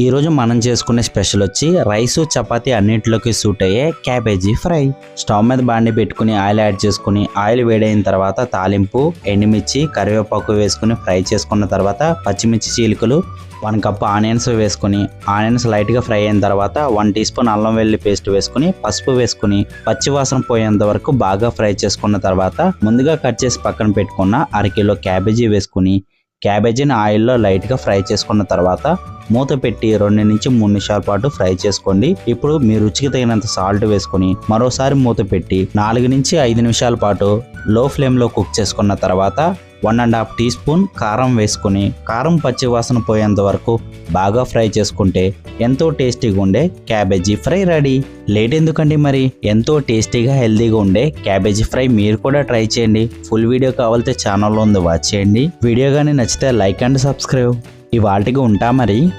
ఈరోజు మనం చేసుకునే స్పెషల్ వచ్చి రైస్ చపాతీ అన్నింటిలోకి సూట్ అయ్యే క్యాబేజీ ఫ్రై. స్టవ్ మీద బాండి పెట్టుకుని ఆయిల్ యాడ్ చేసుకుని ఆయిల్ వేడైన తర్వాత తాలింపు ఎండుమిర్చి కరివేపాకు వేసుకుని ఫ్రై చేసుకున్న తర్వాత పచ్చిమిర్చి చీలికలు వన్ కప్ ఆనియన్స్ వేసుకుని ఆనియన్స్ లైట్గా ఫ్రై అయిన తర్వాత వన్ టీ స్పూన్ అల్లం వెల్లి పేస్ట్ వేసుకుని పసుపు వేసుకుని పచ్చివాసన పోయేంత వరకు బాగా ఫ్రై చేసుకున్న తర్వాత ముందుగా కట్ చేసి పక్కన పెట్టుకున్న అరకిలో క్యాబేజీ వేసుకుని క్యాబేజీని ఆయిల్లో లైట్గా ఫ్రై చేసుకున్న తర్వాత మూత పెట్టి రెండు నుంచి మూడు నిమిషాల పాటు ఫ్రై చేసుకోండి. ఇప్పుడు మీ రుచికి తగినంత సాల్ట్ వేసుకొని మరోసారి మూత పెట్టి నాలుగు నుంచి ఐదు నిమిషాల పాటు లో ఫ్లేమ్లో కుక్ చేసుకున్న తర్వాత one and half teaspoon కారం వేసుకుని కారం పచ్చి వాసన పోయేంత వరకు బాగా ఫ్రై చేసుకుంటే ఎంతో టేస్టీగా ఉండే క్యాబేజీ ఫ్రై రెడీ. లేట్ ఎందుకండి మరి? ఎంతో టేస్టీగా హెల్తీగా ఉండే క్యాబేజీ ఫ్రై మీరు కూడా ట్రై చేయండి. ఫుల్ వీడియో కావాలితే ఛానల్లో ఉంది వాచ్ చేయండి. వీడియో కానీ నచ్చితే లైక్ అండ్ సబ్స్క్రైబ్. ఇవాటికి ఉంటా మరి.